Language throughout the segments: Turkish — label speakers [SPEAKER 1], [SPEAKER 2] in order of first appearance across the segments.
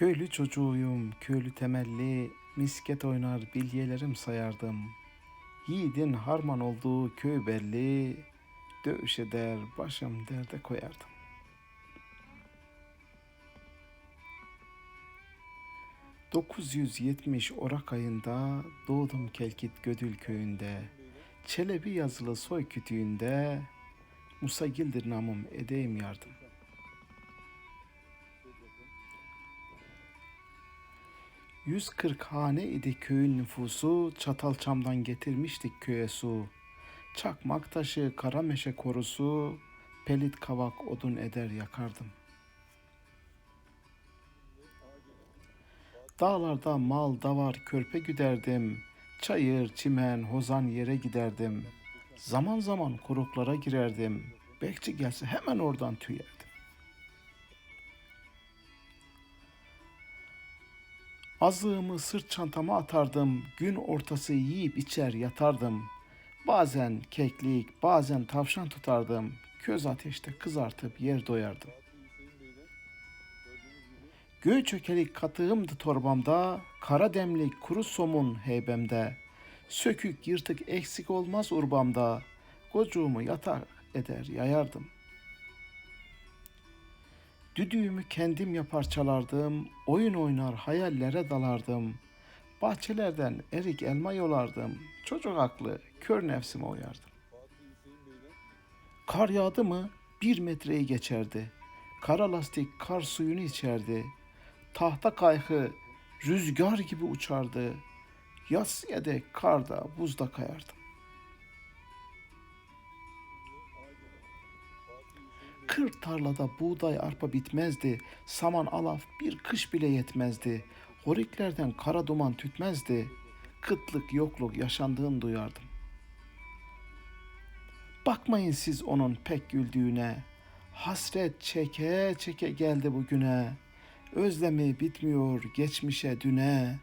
[SPEAKER 1] Köylü çocuğuyum, köylü temelli, misket oynar bilyelerim sayardım. Yiğidin harman olduğu köy belli, dövüş eder başım derde koyardım. ...970 Orak ayında doğdum Kelkit Gödül köyünde. Çelebi yazılı soy kütüğünde... ...Musa Gildir namım edeyim yardım. 140 hane idi köyün nüfusu, Çatalçam'dan getirmiştik köye su. Çakmak taşı, karameşe korusu, pelit kavak odun eder yakardım. Dağlarda mal davar körpe güderdim, çayır, çimen, hozan yere giderdim. Zaman zaman kuruklara girerdim, bekçi gelse hemen oradan tüyerdim. Azığımı sırt çantama atardım, gün ortası yiyip içer yatardım. Bazen keklik, bazen tavşan tutardım, köz ateşte kızartıp yer doyardım. Göğü çökelik katığımdı torbamda, kara demlik kuru somun heybemde. Sökük yırtık eksik olmaz urbamda, gocuğumu yatar eder yayardım.'' Düdüğümü kendim yapar çalardım, oyun oynar hayallere dalardım. Bahçelerden erik elma yolardım, çocuk aklı kör nefsime uyardım. Kar yağdı mı bir metreyi geçerdi. Kara lastik kar suyunu içerdi. Tahta kayığı rüzgar gibi uçardı. Yatsıya dek karda buzda kayardım. Kır tarlada buğday arpa bitmezdi, saman alaf bir kış bile yetmezdi. Horiklerden kara duman tütmezdi, kıtlık yokluk yaşandığını duyardım. Bakmayın siz onun pek güldüğüne, hasret çeke çeke geldi bugüne. Özlemi bitmiyor geçmişe düne,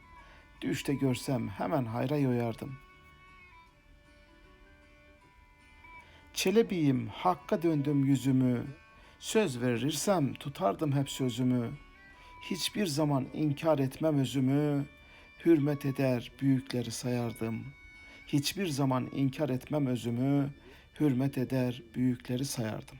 [SPEAKER 1] düşte görsem hemen hayra yoyardım.'' Çelebiyim hakka döndüm yüzümü. Söz verirsem tutardım hep sözümü. Hiçbir zaman inkar etmem özümü. Hürmet eder büyükleri sayardım. Hiçbir zaman inkar etmem özümü. Hürmet eder büyükleri sayardım.